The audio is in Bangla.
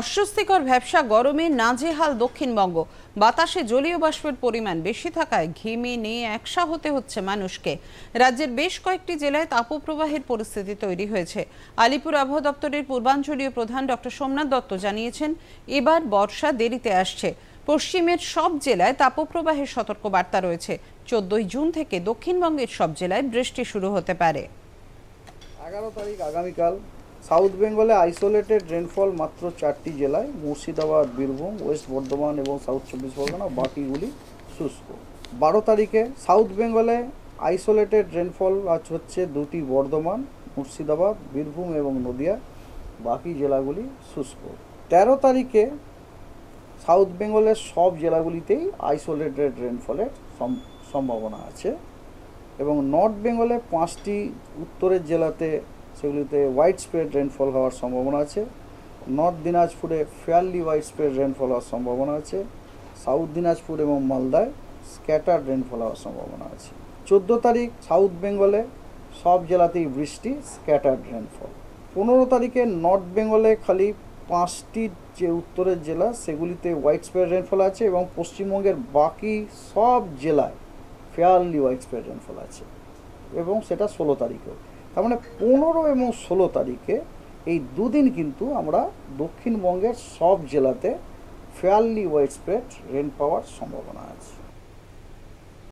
অস্বস্তিকর ভ্যাবসা গরমে নাজেহাল দক্ষিণবঙ্গ। বাতাসে জলীয় বাষ্পের পরিমাণ বেশি থাকায় ঘিমে নিয়ে একসা হতে হচ্ছে মানুষকে। রাজ্যের বেশ কয়েকটি জেলায় তাপপ্রবাহের পরিস্থিতি তৈরি হয়েছে। আলিপুর আবহাওয়া দপ্তরের পূর্বাঞ্চলীয় প্রধান ডক্টর সোমনাথ দত্ত জানিয়েছেন, এবার বর্ষা দেরিতে আসছে। পশ্চিমের সব জেলায় তাপপ্রবাহের সতর্কবার্তা রয়েছে। চোদ্দই জুন থেকে দক্ষিণবঙ্গের সব জেলায় বৃষ্টি শুরু হতে পারে। এগারো তারিখ, আগামীকাল সাউথ বেঙ্গলে আইসোলেটেড রেনফল মাত্র চারটি জেলায়, মুর্শিদাবাদ, বীরভূম, ওয়েস্ট বর্ধমান এবং সাউথ চব্বিশ পরগনা, বাকিগুলি শুষ্ক। বারো তারিখে সাউথ বেঙ্গলে আইসোলেটেড রেনফল আজ হচ্ছে দুটি বর্ধমান, মুর্শিদাবাদ, বীরভূম এবং নদিয়া, বাকি জেলাগুলি শুষ্ক। তেরো তারিখে সাউথ বেঙ্গলের সব জেলাগুলিতেই আইসোলেটেড রেনফলের সম্ভাবনা আছে এবং নর্থ বেঙ্গলে পাঁচটি, উত্তরের জেলাতে সেগুলিতে হোয়াইট স্প্রেড রেনফল হওয়ার সম্ভাবনা আছে। নর্থ দিনাজপুরে ফেয়ারলি হোয়াইট স্প্রেড রেনফল হওয়ার সম্ভাবনা আছে। সাউথ দিনাজপুর এবং মালদায় স্ক্যাটার রেনফল হওয়ার সম্ভাবনা আছে। চোদ্দ তারিখ সাউথ বেঙ্গলে সব জেলাতেই বৃষ্টি স্ক্যাটার্ড রেনফল পনেরো তারিখে নর্থ বেঙ্গলে খালি পাঁচটি যে উত্তরের জেলা, সেগুলিতে হোয়াইট স্প্রেড রেনফল আছে এবং পশ্চিমবঙ্গের বাকি সব জেলায় ফেয়ারলি হোয়াইট স্প্রেড রেনফল আছে। এবং সেটা ষোলো তারিখেও। তার মানে পনেরো এবং ষোলো তারিখে এই দুদিন কিন্তু আমরা দক্ষিণবঙ্গের সব জেলাতে ফেয়ারলি ওয়াইড স্প্রেড রেন পাওয়ার সম্ভাবনা আছে।